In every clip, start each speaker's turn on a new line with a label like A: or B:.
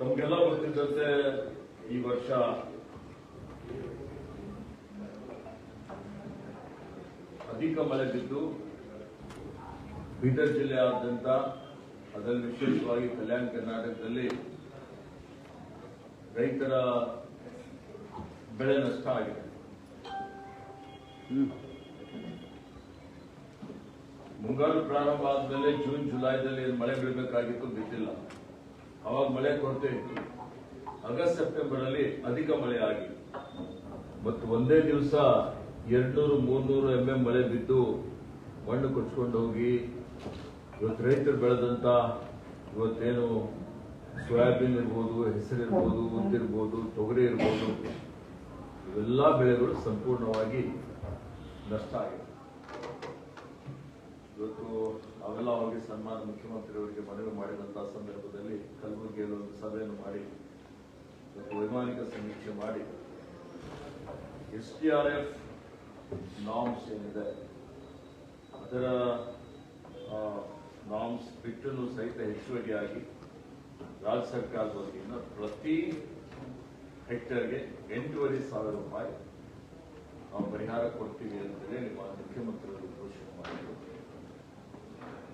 A: ನಮಗೆಲ್ಲ ಗೊತ್ತಿದ್ದಂತೆ ಈ ವರ್ಷ. ಅಧಿಕ ಮಳೆ ಬಿದ್ದು ಬೀದರ್ ಜಿಲ್ಲೆಯಾದ್ಯಂತ ಅದರಲ್ಲಿ ವಿಶೇಷವಾಗಿ ಕಲ್ಯಾಣ ಕರ್ನಾಟಕದಲ್ಲಿ ರೈತರ ಬೆಳೆ ನಷ್ಟ ಆಗಿದೆ. ಮುಂಗಾರು ಪ್ರಾರಂಭ ಆದ್ಮೇಲೆ ಜೂನ್ ಜುಲೈದಲ್ಲಿ ಏನ್ ಮಳೆ ಬೀಳಬೇಕಾಗಿತ್ತು ಬಿದ್ದಿಲ್ಲ. ಅವಾಗ ಮಳೆ ಕೊರತೆ ಇತ್ತು. ಆಗಸ್ಟ್ ಸೆಪ್ಟೆಂಬರ್ ಅಲ್ಲಿ ಅಧಿಕ ಮಳೆ ಆಗಿ. ಮತ್ತು ಒಂದೇ ದಿವಸ ಎರಡ್ನೂರು, ಮೂರ್ನೂರು ಎಂ ಎಂ ಮಳೆ ಬಿದ್ದು ಮಣ್ಣು ಕೊಚ್ಕೊಂಡು ಹೋಗಿ. ಇವತ್ತು ರೈತರು ಬೆಳೆದಂತ ಇವತ್ತೇನು ಸೋಯಾಬೀನ್ ಇರ್ಬೋದು, ಹೆಸರಿರ್ಬೋದು, ಉದ್ದಿರ್ಬೋದು, ತೊಗರಿ ಇರ್ಬೋದು, ಇವೆಲ್ಲ ಬೆಳೆಗಳು ಸಂಪೂರ್ಣವಾಗಿ ನಷ್ಟ ಆಗಿದೆ ಇವತ್ತು ಅವೆಲ್ಲ ಅವರಿಗೆ ಸನ್ಮಾನ ಮುಖ್ಯಮಂತ್ರಿಯವರಿಗೆ ಮನವಿ ಮಾಡಿದಂತಹ ಸಂದರ್ಭದಲ್ಲಿ ಕಲಬುರಗಿಯಲ್ಲಿ ಒಂದು ಸಭೆಯನ್ನು ಮಾಡಿ ವೈಮಾನಿಕ ಸಮೀಕ್ಷೆ ಮಾಡಿ. S D R F norms ಏನಿದೆ, ಅದರ ನಾಮ್ಸ್ ಬಿಟ್ಟನ್ನು ಸಹಿತ ಹೆಚ್ಚುವರಿಯಾಗಿ ರಾಜ್ಯ ಸರ್ಕಾರದ ವತಿಯಿಂದ ಪ್ರತಿ ಹೆಕ್ಟರ್ಗೆ ಎಂಟೂವರೆ ಸಾವಿರ ರೂಪಾಯಿ ನಾವು ಪರಿಹಾರ ಕೊಡ್ತೀವಿ ಅಂತೇಳಿ ನಿಮ್ಮ ಮುಖ್ಯಮಂತ್ರಿಗಳು ಘೋಷಣೆ ಮಾಡಿದರು.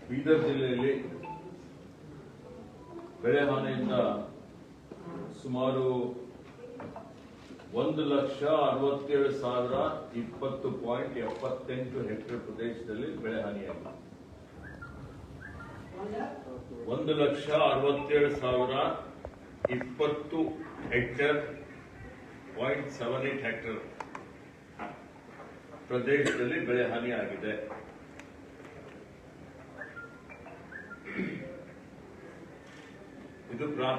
A: ಬೀದರ್ ಜಿಲ್ಲೆಯಲ್ಲಿ ಬೆಳೆ ಹಾನಿಯಿಂದ ಸುಮಾರು ಒಂದು ಲಕ್ಷ ಅರವತ್ತೇಳು ಸಾವಿರ ಇಪ್ಪತ್ತು ಪಾಯಿಂಟ್ ಎಪ್ಪತ್ತೆಂಟು ಹೆಕ್ಟೇರ್ ಪ್ರದೇಶದಲ್ಲಿ ಬೆಳೆ ಹಾನಿಯಾಗಿದೆ. ಒಂದು ಲಕ್ಷ ಅರವತ್ತೇಳು ಸಾವಿರ ಇಪ್ಪತ್ತು hectare point seven eight hectare ಪ್ರದೇಶದಲ್ಲಿ ಬೆಳೆ ಹಾನಿಯಾಗಿದೆ.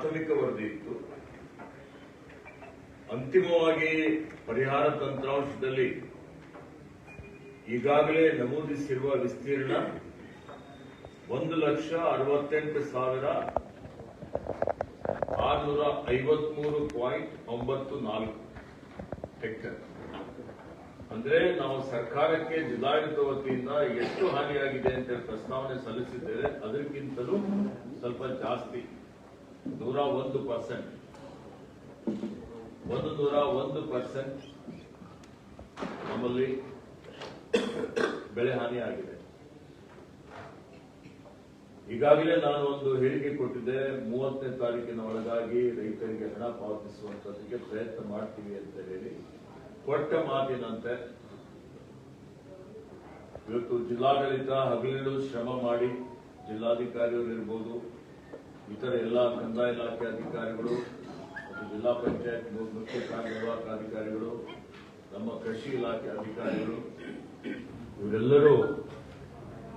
A: ಪ್ರಾಥಮಿಕ ವರದಿ ಇತ್ತು. ಅಂತಿಮವಾಗಿ ಪರಿಹಾರ ತಂತ್ರಾಂಶದಲ್ಲಿ ಈಗಾಗಲೇ ನಮೂದಿಸಿರುವ ವಿಸ್ತೀರ್ಣ ಒಂದು ಲಕ್ಷ ಅರವತ್ತೆಂಟು ಸಾವಿರ ಆರುನೂರ ಐವತ್ಮೂರು ಪಾಯಿಂಟ್ ಒಂಬತ್ತು ನಾಲ್ಕು ಹೆಕ್ಟರ್. ಅಂದ್ರೆ ನಾವು ಸರ್ಕಾರಕ್ಕೆ ಜಿಲ್ಲಾಡಳಿತ ವತಿಯಿಂದ ಎಷ್ಟು ಹಾನಿಯಾಗಿದೆ ಅಂತ ಪ್ರಸ್ತಾವನೆ ಸಲ್ಲಿಸಿದ್ದೇವೆ, ಅದಕ್ಕಿಂತಲೂ ಸ್ವಲ್ಪ ಜಾಸ್ತಿ. ನೂರ ಒಂದು ಪರ್ಸೆಂಟ್ ಒಂದು ನೂರ ಒಂದು ಪರ್ಸೆಂಟ್ ನಮ್ಮಲ್ಲಿ ಬೆಳೆ ಹಾನಿ ಆಗಿದೆ. ಈಗಾಗಲೇ ನಾನು ಒಂದು ಹೇಳಿಕೆ ಕೊಟ್ಟಿದ್ದೆ, ಮೂವತ್ತನೇ ತಾರೀಕಿನ ಒಳಗಾಗಿ ರೈತರಿಗೆ ಹಣ ಪಾವತಿಸುವಂತದಕ್ಕೆ ಪ್ರಯತ್ನ ಮಾಡ್ತೀವಿ ಅಂತ ಹೇಳಿ. ಕೊಟ್ಟ ಮಾತಿನಂತೆ ಇವತ್ತು ಜಿಲ್ಲಾಡಳಿತ ಹಗಲಿಡು ಶ್ರಮ ಮಾಡಿ ಜಿಲ್ಲಾಧಿಕಾರಿಗಳು ಇರ್ಬೋದು ಇತರ ಎಲ್ಲ ಕಂದಾಯ ಇಲಾಖೆ ಅಧಿಕಾರಿಗಳು ಮತ್ತು ಜಿಲ್ಲಾ ಪಂಚಾಯತ್ ಮುಖ್ಯ ಕಾರ್ಯನಿರ್ವಾಹಕ ಅಧಿಕಾರಿಗಳು, ನಮ್ಮ ಕೃಷಿ ಇಲಾಖೆ ಅಧಿಕಾರಿಗಳು, ಇವರೆಲ್ಲರೂ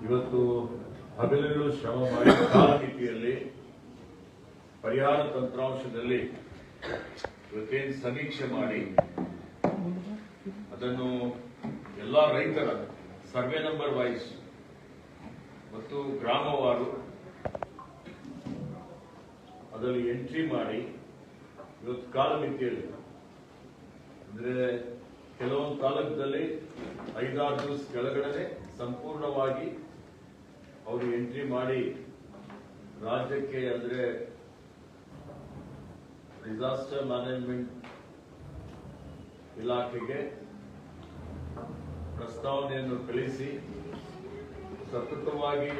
A: ಇವತ್ತು ಹಗಲಿಗಳು ಶ್ರಮ ಮಾಡಿ ಕಾಲಮಿತಿಯಲ್ಲಿ ಪರಿಹಾರ ತಂತ್ರಾಂಶದಲ್ಲಿ ಇವತ್ತೇನು ಸಮೀಕ್ಷೆ ಮಾಡಿ ಅದನ್ನು ಎಲ್ಲ ರೈತರ ಸರ್ವೆ ನಂಬರ್ ವೈಸ್ ಮತ್ತು ಗ್ರಾಮವಾರು ಅದರಲ್ಲಿ ಎಂಟ್ರಿ ಮಾಡಿ ಇವತ್ತು ಕಾಲಮಿತಿಯಲ್ಲಿ ಅಂದ್ರೆ ಕೆಲವೊಂದು ತಾಲೂಕದಲ್ಲಿ ಐದಾರು ದಿವಸ ಕೆಳಗಡೆ ಸಂಪೂರ್ಣವಾಗಿ ಅವರು ಎಂಟ್ರಿ ಮಾಡಿ ರಾಜ್ಯಕ್ಕೆ ಅಂದ್ರೆ ಡಿಸಾಸ್ಟರ್ ಮ್ಯಾನೇಜ್ಮೆಂಟ್ ಇಲಾಖೆಗೆ ಪ್ರಸ್ತಾವನೆಯನ್ನು ಕಳಿಸಿ ಸತತವಾಗಿ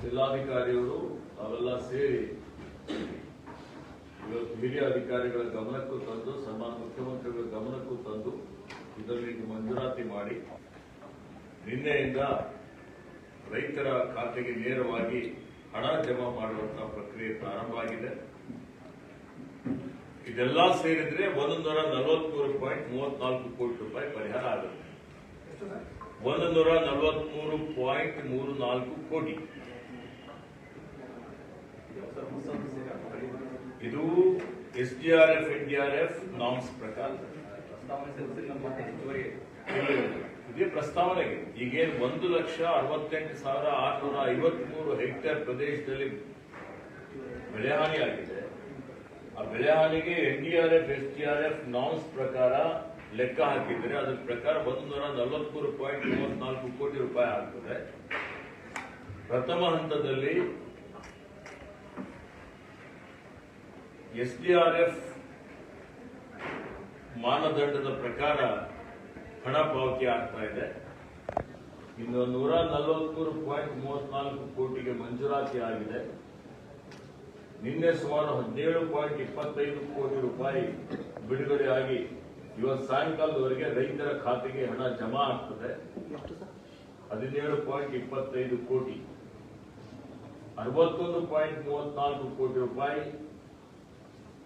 A: ಜಿಲ್ಲಾಧಿಕಾರಿಯವರು ಅವೆಲ್ಲ ಸೇರಿ ಇವತ್ತು ಹಿರಿಯ ಅಧಿಕಾರಿಗಳ ಗಮನಕ್ಕೂ ತಂದು ಸಮಾನ ಮುಖ್ಯಮಂತ್ರಿಗಳ ಗಮನಕ್ಕೂ ತಂದು ಇದರಲ್ಲಿ ಮಂಜೂರಾತಿ ಮಾಡಿ, ನಿನ್ನೆಯಿಂದ ರೈತರ ಖಾತೆಗೆ ನೇರವಾಗಿ ಹಣ ಜಮಾ ಮಾಡುವಂತಹ ಪ್ರಕ್ರಿಯೆ ಪ್ರಾರಂಭ ಆಗಿದೆ. ಇದೆಲ್ಲ ಸೇರಿದ್ರೆ ಒಂದು ನೂರ ನಲವತ್ಮೂರು ಪಾಯಿಂಟ್ ಮೂವತ್ನಾಲ್ಕು ಕೋಟಿ ರೂಪಾಯಿ ಪರಿಹಾರ ಆಗುತ್ತೆ. ಒಂದು ನಲವತ್ಮೂರು ಪಾಯಿಂಟ್ ಮೂರು ನಾಲ್ಕು ಕೋಟಿ. ಇದು S D R F N D R F norms ಪ್ರಕಾರ. ಇದೇ ಪ್ರಸ್ತಾವನೆಗೆ ಈಗೇನು ಒಂದು ಲಕ್ಷ ಅರವತ್ತೆಂಟು ಸಾವಿರ ಆರುನೂರ ಐವತ್ಮೂರು ಹೆಕ್ಟೇರ್ ಪ್ರದೇಶದಲ್ಲಿ ಬೆಳೆ ಆಗಿದೆ ಆ ಬೆಳೆ ಹಾನಿಗೆ N D R F S D R F norms ಪ್ರಕಾರ ಲೆಕ್ಕ ಹಾಕಿದ್ರೆ ಅದ್ರ ಪ್ರಕಾರ ಒಂದು ನೂರ ನಲವತ್ಮೂರು ಪಾಯಿಂಟ್ ಮೂವತ್ನಾಲ್ಕು ಕೋಟಿ ರೂಪಾಯಿ ಆಗ್ತದೆ. ಪ್ರಥಮ ಹಂತದಲ್ಲಿ ಎಸ್ ಆರ್ ಎಫ್ ಮಾನದಂಡದ ಪ್ರಕಾರ ಹಣ ಪಾವತಿ ಆಗ್ತಾ ಇದೆ. ಇನ್ನು ನೂರ ನಲವತ್ಮೂರು ಪಾಯಿಂಟ್ ಮೂವತ್ನಾಲ್ಕು ಕೋಟಿಗೆ ಮಂಜೂರಾತಿ ಆಗಿದೆ. ನಿನ್ನೆ ಸುಮಾರು ಹದಿನೇಳು ಪಾಯಿಂಟ್ ಇಪ್ಪತ್ತೈದು ಕೋಟಿ ರೂಪಾಯಿ ಬಿಡುಗಡೆ ಆಗಿ ಇವತ್ತು ಸಾಯಂಕಾಲದವರೆಗೆ ರೈತರ ಖಾತೆಗೆ ಹಣ ಜಮಾ ಆಗ್ತದೆ. ಹದಿನೇಳು ಪಾಯಿಂಟ್ ಇಪ್ಪತ್ತೈದು ಕೋಟಿ. ಅರವತ್ತೊಂದು ಪಾಯಿಂಟ್ ಮೂವತ್ನಾಲ್ಕು ಕೋಟಿ ರೂಪಾಯಿ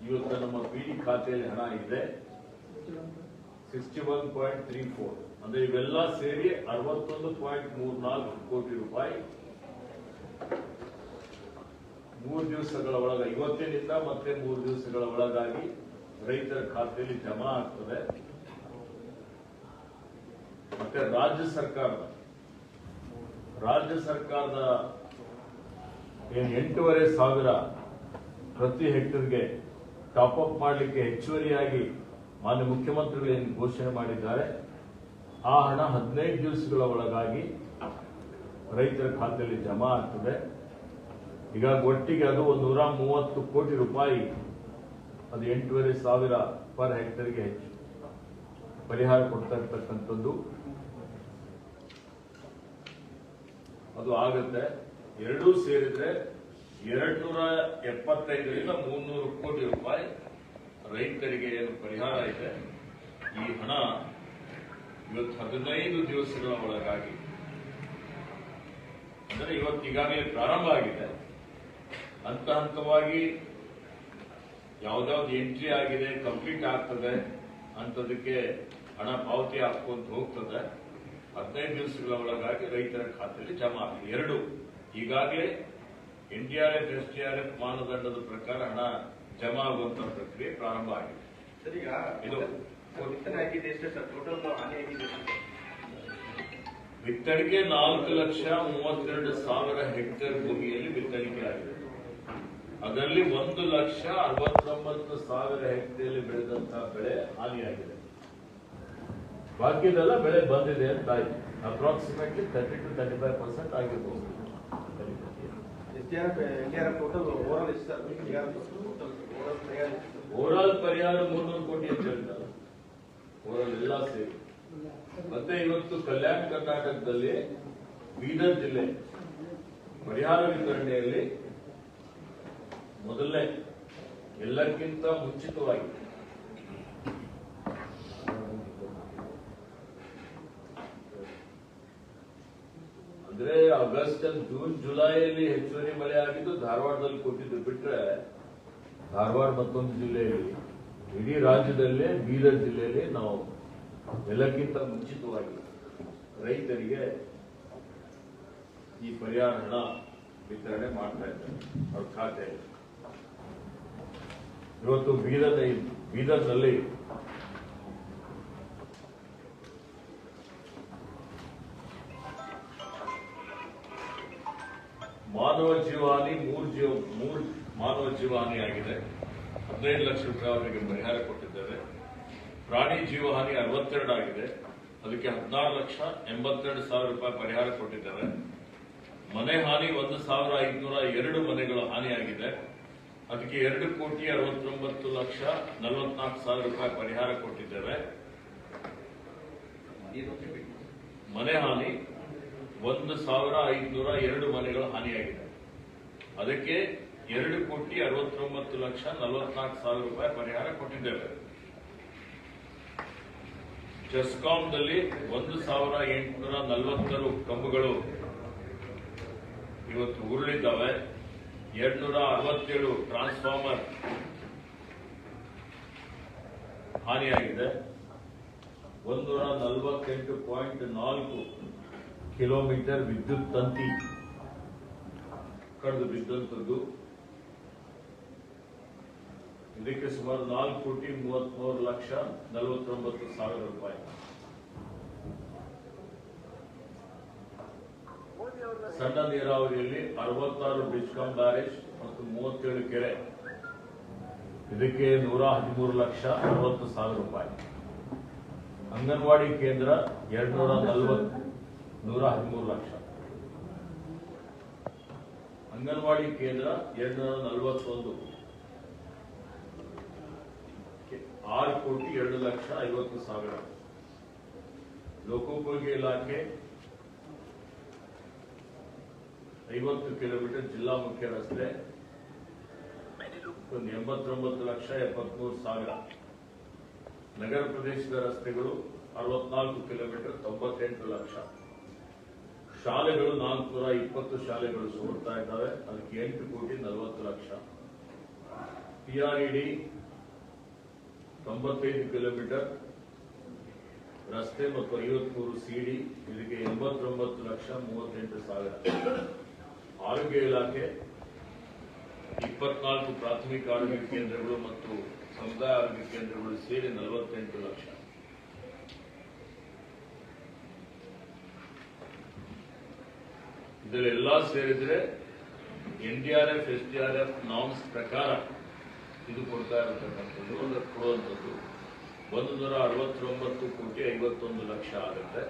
A: ಇವತ್ತು ನಮ್ಮ ಪಿಡಿ ಖಾತೆಯಲ್ಲಿ ಹಣ ಇದೆ. Sixty one point three four ಅಂದ್ರೆ ಇವೆಲ್ಲ ಸೇರಿ ಅರವತ್ತೊಂದು ಪಾಯಿಂಟ್ ಮೂರ್ ನಾಲ್ಕು ಕೋಟಿ ರೂಪಾಯಿ. ಮೂರು ದಿವಸಗಳ ಒಳಗ, ಇವತ್ತಿನಿಂದ ಮತ್ತೆ ಮೂರು ದಿವಸಗಳ ಒಳಗಾಗಿ ರೈತರ ಖಾತೆಯಲ್ಲಿ ಜಮಾ ಆಗ್ತದೆ. ಮತ್ತೆ ರಾಜ್ಯ ಸರ್ಕಾರ, ರಾಜ್ಯ ಸರ್ಕಾರದ ಏನು ಎಂಟೂವರೆ ಸಾವಿರ ಪ್ರತಿ ಹೆಕ್ಟರ್ಗೆ ಟಾಪ್ ಅಪ್ ಮಾಡಲಿಕ್ಕೆ ಹೆಚ್ಚುವರಿಯಾಗಿ ಮಾನ್ಯ ಮುಖ್ಯಮಂತ್ರಿಗಳು ಏನು ಘೋಷಣೆ ಮಾಡಿದ್ದಾರೆ, ಆ ಹಣ ಹದಿನೈದು ದಿವಸಗಳ ಒಳಗಾಗಿ ರೈತರ ಖಾತೆಯಲ್ಲಿ ಜಮಾ ಆಗ್ತದೆ. ಈಗ ಒಟ್ಟಿಗೆ ಅದು ಒಂದು ನೂರ ಮೂವತ್ತು ಕೋಟಿ ರೂಪಾಯಿ, ಅದು ಎಂಟೂವರೆ ಸಾವಿರ ಪರ್ ಹೆಕ್ಟರ್ಗೆ ಹೆಚ್ಚು ಪರಿಹಾರ ಕೊಡ್ತಾ ಇರ್ತಕ್ಕಂಥದ್ದು. ಅದು ಆಗುತ್ತೆ. ಎರಡೂ ಸೇರಿದ್ರೆ ಎರಡ್ ನೂರ ಎಪ್ಪತ್ತೈದರಿಂದ ಮುನ್ನೂರು ಕೋಟಿ ರೂಪಾಯಿ ರೈತರಿಗೆ ಏನು ಪರಿಹಾರ ಇದೆ. ಈ ಹಣ ಇವತ್ತು ಹದಿನೈದು ದಿವಸಗಳ ಒಳಗಾಗಿ, ಅಂದರೆ ಇವತ್ತು ಈಗಾಗಲೇ ಪ್ರಾರಂಭ ಆಗಿದೆ. ಹಂತ ಹಂತವಾಗಿ ಯಾವ್ದಾವ್ದು ಎಂಟ್ರಿ ಆಗಿದೆ ಕಂಪ್ಲೀಟ್ ಆಗ್ತದೆ, ಅಂತದಕ್ಕೆ ಹಣ ಪಾವತಿ ಹಾಕೊಂಡು ಹೋಗ್ತದೆ. ಹದಿನೈದು ದಿವಸಗಳ ಒಳಗಾಗಿ ರೈತರ ಖಾತೆಯಲ್ಲಿ ಜಮಾ ಆಗಿದೆ. ಎರಡು, ಈಗಾಗಲೇ ಎನ್ಡಿಆರ್ಎಫ್ ಎಸ್ಡಿಆರ್ಎಫ್ ಮಾನದಂಡದ ಪ್ರಕಾರ ಹಣ ಜಮಾ ಆಗುವಂತಹ ಪ್ರಕ್ರಿಯೆ ಪ್ರಾರಂಭ ಆಗಿದೆ.
B: ಸರ್ ಈಗ
A: ಇದು.
B: ಆಗಿದೆ ಸರ್? ಟೋಟಲ್ ಹಾನಿ ಆಗಿದೆ?
A: ಬಿತ್ತಣಿಗೆ ನಾಲ್ಕು ಲಕ್ಷ ಮೂವತ್ತೆರಡು ಸಾವಿರ ಹೆಕ್ಟೇರ್ ಭೂಮಿಯಲ್ಲಿ ಬಿತ್ತಣಿಗೆ ಆಗಿದೆ. ಅದರಲ್ಲಿ ಒಂದು ಲಕ್ಷ ಅರವತ್ತೊಂಬತ್ತು ಸಾವಿರ ಹೆಕ್ಟೇರ್ ಬೆಳೆದಂತಹ ಬೆಳೆ ಹಾನಿಯಾಗಿದೆ. ಬಾಕಿದೆಲ್ಲ ಬೆಳೆ ಬಂದಿದೆ ಅಂತ approximately thirty two thirty five percent ಆಗಿರ್ಬೋದು.
B: ಓವರಾಲ್ ಪರಿಹಾರ?
A: ಮೂರ್ನೂರು ಕೋಟಿ ಅಂತ ಹೇಳ್ತಾರೆ. ಓವರಾಲ್ ಎಲ್ಲ ಸೇರಿ. ಮತ್ತೆ ಇವತ್ತು ಕಲ್ಯಾಣ ಕರ್ನಾಟಕದಲ್ಲಿ ಬೀದರ್ ಜಿಲ್ಲೆ ಪರಿಹಾರ ವಿತರಣೆಯಲ್ಲಿ ಮೊದಲನೇ, ಎಲ್ಲಕ್ಕಿಂತ ಮುಂಚಿತವಾಗಿ ಅಂದ್ರೆ ಆಗಸ್ಟ್ ಜೂನ್ ಜುಲೈಯಲ್ಲಿ ಹೆಚ್ಚುವರಿ ಮಳೆ ಆಗಿದ್ದು ಧಾರವಾಡದಲ್ಲಿ ಕೊಟ್ಟಿದ್ದು ಬಿಟ್ರೆ ಧಾರವಾಡ ಮತ್ತೊಂದು ಜಿಲ್ಲೆಯಲ್ಲಿ ಇಡೀ ರಾಜ್ಯದಲ್ಲೇ, ಬೀದರ್ ಜಿಲ್ಲೆಯಲ್ಲಿ ನಾವು ಎಲ್ಲಕ್ಕಿಂತ ಮುಂಚಿತವಾಗಿ ರೈತರಿಗೆ ಈ ಪರಿಹಾರ ಹಣ ವಿತರಣೆ ಮಾಡ್ತಾ ಇದ್ದಾರೆ. ಅವ್ರ ಖಾತೆ. ಇವತ್ತು ಬೀದರ್ ಬೀದರ್ನಲ್ಲಿ ಮಾನವ ಜೀವಾನಿ ಮೂರು ಜೀವ, ಮೂರು ಮಾನವ ಜೀವಹಾನಿ ಆಗಿದೆ. ಹದಿನೈದು ಲಕ್ಷ ರೂಪಾಯಿ ಅವರಿಗೆ ಪರಿಹಾರ ಕೊಟ್ಟಿದ್ದಾರೆ. ಪ್ರಾಣಿ ಜೀವಹಾನಿ ಅರವತ್ತೆರಡು ಆಗಿದೆ. ಅದಕ್ಕೆ ಹದಿನಾರು ಲಕ್ಷ ಎಂಬತ್ತೆರಡು ಸಾವಿರ ರೂಪಾಯಿ ಪರಿಹಾರ ಕೊಟ್ಟಿದ್ದಾರೆ. ಮನೆ ಹಾನಿ ಒಂದು ಸಾವಿರ ಐದುನೂರ ಎರಡು ಮನೆಗಳು ಹಾನಿಯಾಗಿದೆ. ಅದಕ್ಕೆ ಎರಡು ಕೋಟಿ ಅರವತ್ತೊಂಬತ್ತು ಲಕ್ಷ ನಲವತ್ನಾಲ್ಕು ಸಾವಿರ ರೂಪಾಯಿ ಪರಿಹಾರ ಕೊಟ್ಟಿದ್ದೇವೆ ಮನೆ ಹಾನಿ ಒಂದು ಸಾವಿರ ಐದುನೂರ ಎರಡು ಮನೆಗಳು ಹಾನಿಯಾಗಿದೆ. ಅದಕ್ಕೆ ಎರಡು ಕೋಟಿ ಅರವತ್ತೊಂಬತ್ತು ಲಕ್ಷ ನಲವತ್ನಾಲ್ಕು ಸಾವಿರ ರೂಪಾಯಿ ಪರಿಹಾರ ಕೊಟ್ಟಿದ್ದೇವೆ. ಚೆಸ್ಕಾಂನಲ್ಲಿ ಒಂದು ಸಾವಿರ ಎಂಟುನೂರ ನಲವತ್ತರು ಕಂಬಗಳು ಇವತ್ತು ಉರುಳಿದ್ದಾವೆ. ಎರಡ್ನೂರ ಅರವತ್ತೇಳು ಟ್ರಾನ್ಸ್ಫಾರ್ಮರ್ ಹಾನಿಯಾಗಿದೆ. ಒಂದೂರ ನಲವತ್ತೆಂಟು ಪಾಯಿಂಟ್ ನಾಲ್ಕು ಕಿಲೋಮೀಟರ್ ವಿದ್ಯುತ್ ತಂತಿ ಕಡಿದು ಬಿದ್ದಂಥದ್ದು. ಇದಕ್ಕೆ ಸುಮಾರು ನಾಲ್ಕು ಕೋಟಿ ಮೂವತ್ಮೂರು ಲಕ್ಷ ನಲವತ್ತೊಂಬತ್ತು ಸಾವಿರ ರೂಪಾಯಿ. ಸಣ್ಣ ನೀರಾವರಿಯಲ್ಲಿ ಅರವತ್ತಾರು ಬಿಸ್ಕಾಂ ಬ್ಯಾರೇಜ್ ಮತ್ತು ಮೂವತ್ತೇಳು ಕೆರೆ. ಇದಕ್ಕೆ ನೂರ ಹದಿಮೂರು ಲಕ್ಷ ಅರವತ್ತು ಸಾವಿರ ರೂಪಾಯಿ. ಅಂಗನವಾಡಿ ಕೇಂದ್ರ ಎರಡ್ನೂರ ನಲವತ್ತು, ನೂರ ಹದಿಮೂರು ಲಕ್ಷ. ಅಂಗನವಾಡಿ ಕೇಂದ್ರ ಎರಡ್ನೂರ ನಲವತ್ತೊಂದು ಆರು ಕೋಟಿ ಎರಡು ಲಕ್ಷ ಐವತ್ತು ಸಾವಿರ. ಲೋಕೋಪಯೋಗಿ ಇಲಾಖೆ ಐವತ್ತು ಕಿಲೋಮೀಟರ್ ಜಿಲ್ಲಾ ಮುಖ್ಯ ರಸ್ತೆ. ಎಂಬತ್ತೊಂಬತ್ತು ಲಕ್ಷ ಎಪ್ಪತ್ಮೂರು ಸಾವಿರ. ನಗರ ಪ್ರದೇಶದ ರಸ್ತೆಗಳು ಅರವತ್ನಾಲ್ಕು ಕಿಲೋಮೀಟರ್ ತೊಂಬತ್ತೆಂಟು ಲಕ್ಷ. ಶಾಲೆಗಳು ನಾಲ್ಕುನೂರ ಇಪ್ಪತ್ತು ಶಾಲೆಗಳು ಸೋರ್ತಾ ಇದ್ದಾವೆ. ಅದಕ್ಕೆ ಎಂಟು ಕೋಟಿ ನಲವತ್ತು ಲಕ್ಷ. ಪಿಆರ್ಇಡಿ ತೊಂಬತ್ತೈದು ಕಿಲೋಮೀಟರ್. ರಸ್ತೆ ಮತ್ತು ಐವತ್ಮೂರು ಸಿಡಿ ಇದಕ್ಕೆ ಎಂಬತ್ತೊಂಬತ್ತು ಲಕ್ಷ ಮೂವತ್ತೆಂಟು ಸಾವಿರ. ಆರೋಗ್ಯ ಇಲಾಖೆ, ಇಪ್ಪತ್ನಾಲ್ಕು ಪ್ರಾಥಮಿಕ ಆರೋಗ್ಯ ಕೇಂದ್ರಗಳು ಮತ್ತು ಸಮುದಾಯ ಆರೋಗ್ಯ ಕೇಂದ್ರಗಳು ಸೇರಿ ನಲವತ್ತೆಂಟು ಲಕ್ಷ. ಇದರೆಲ್ಲ ಸೇರಿದ್ರೆ N D R F S D R F norms ಪ್ರಕಾರ ಇದು ಕೊಡ್ತಾ ಇರತಕ್ಕಂಥದ್ದು. ಒಂದು ಕೊಡುವಂಥದ್ದು. ಒಂದು ನೂರ ಅರವತ್ತೊಂಬತ್ತು ಕೋಟಿ ಐವತ್ತೊಂದು ಲಕ್ಷ ಆಗುತ್ತೆ.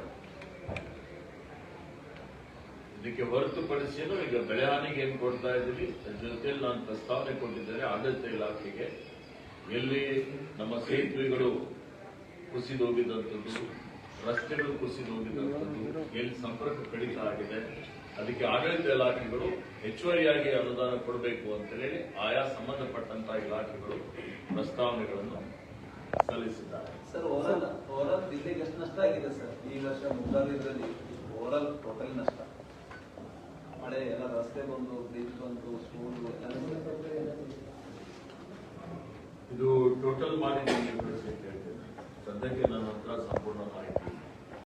A: ಇದಕ್ಕೆ ಹೊರತುಪಡಿಸಿ ಈಗ ಬೆಳೆ ಹಾನಿಗೆ ಏನ್ ಕೊಡ್ತಾ ಇದ್ದೀವಿ ಅದ್ರ ಜೊತೆಯಲ್ಲಿ ನಾನು ಪ್ರಸ್ತಾವನೆ ಕೊಟ್ಟಿದ್ದೇನೆ ಆಡಳಿತ ಇಲಾಖೆಗೆ. ಎಲ್ಲಿ ನಮ್ಮ ಸೇತುವೆಗಳು ಕುಸಿದು ಹೋಗಿದಂಥದ್ದು ರಸ್ತೆಗಳು ಕುಸಿದು ಹೋಗಿದಂಥದ್ದು ಎಲ್ಲಿ ಸಂಪರ್ಕ ಕಡಿತ ಆಗಿದೆ ಅದಕ್ಕೆ ಆಡಳಿತ ಇಲಾಖೆಗಳು ಹೆಚ್ಚುವರಿಯಾಗಿ ಅನುದಾನ ಕೊಡಬೇಕು ಅಂತ ಹೇಳಿ ಆಯಾ ಸಂಬಂಧಪಟ್ಟಂತಹ ಇಲಾಖೆಗಳು ಪ್ರಸ್ತಾವನೆಗಳನ್ನು ಸಲ್ಲಿಸಿದ್ದಾರೆ.
C: ಸರ್ ಓರಲ್ ಓರಲ್ ಜಿಲ್ಲೆಗೆ ಎಷ್ಟು ನಷ್ಟ ಆಗಿದೆ ಸರ್? ಈ ವರ್ಷ ಮುಂಗಾರಿದ್ರಲ್ಲಿ ಓರಲ್ ಓವರಾಲ್ ಟೋಟಲ್ ನಷ್ಟ. ಮಳೆ ಎಲ್ಲ ರಸ್ತೆ ಬಂದು ಬ್ರಿಡ್ಜ್ ಬಂದು ಸ್ಕೂಲ್
A: ಇದು ಟೋಟಲ್ ಮಾಡಿ ಸದ್ಯಕ್ಕೆ ನನ್ನ ಹತ್ರ ಸಂಪೂರ್ಣ ಮಾಹಿತಿ